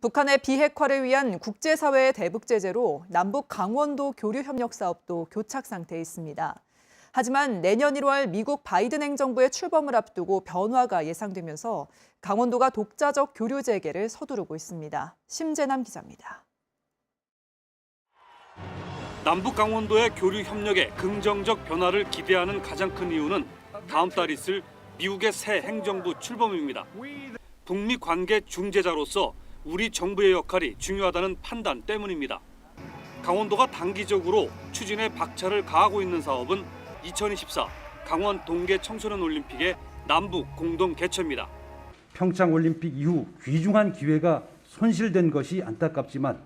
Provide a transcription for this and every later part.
북한의 비핵화를 위한 국제사회의 대북 제재로 남북 강원도 교류 협력 사업도 교착 상태에 있습니다. 하지만 내년 1월 미국 바이든 행정부의 출범을 앞두고 변화가 예상되면서 강원도가 독자적 교류 재개를 서두르고 있습니다. 심재남 기자입니다. 남북 강원도의 교류 협력에 긍정적 변화를 기대하는 가장 큰 이유는 다음 달 있을 미국의 새 행정부 출범입니다. 북미 관계 중재자로서 우리 정부의 역할이 중요하다는 판단 때문입니다. 강원도가 단기적으로 추진에 박차를 가하고 있는 사업은 2024 강원 동계 청소년 올림픽의 남북 공동 개최입니다. 평창 올림픽 이후 귀중한 기회가 손실된 것이 안타깝지만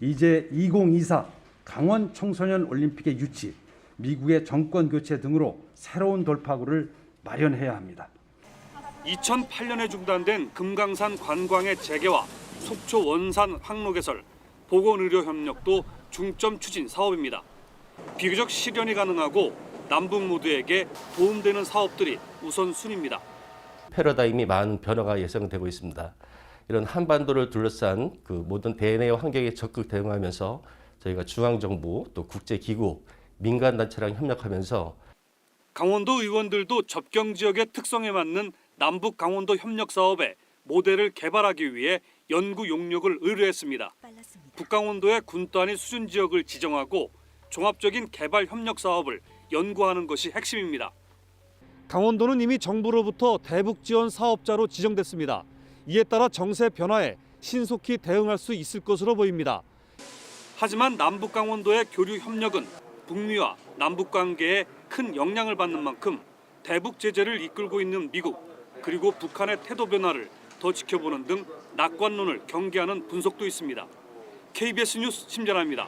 이제 2024 강원 청소년 올림픽의 유치, 미국의 정권 교체 등으로 새로운 돌파구를 마련해야 합니다. 2008년에 중단된 금강산 관광의 재개와 속초 원산 항로 개설, 보건의료 협력도 중점 추진 사업입니다. 비교적 실현이 가능하고 남북 모두에게 도움되는 사업들이 우선순위입니다. 패러다임이 많은 변화가 예상되고 있습니다. 이런 한반도를 둘러싼 그 모든 대내 환경에 적극 대응하면서 저희가 중앙정부 또 국제기구, 민간단체랑 협력하면서 강원도 의원들도 접경 지역의 특성에 맞는 남북 강원도 협력 사업의 모델을 개발하기 위해 연구 용역을 의뢰했습니다. 북강원도의 군단위 수준 지역을 지정하고 종합적인 개발 협력 사업을 연구하는 것이 핵심입니다. 강원도는 이미 정부로부터 대북 지원 사업자로 지정됐습니다. 이에 따라 정세 변화에 신속히 대응할 수 있을 것으로 보입니다. 하지만 남북 강원도의 교류 협력은 북미와 남북 관계에 큰 영향을 받는 만큼 대북 제재를 이끌고 있는 미국 그리고 북한의 태도 변화를 더 지켜보는 등 낙관론을 경계하는 분석도 있습니다. KBS 뉴스 심전아입니다.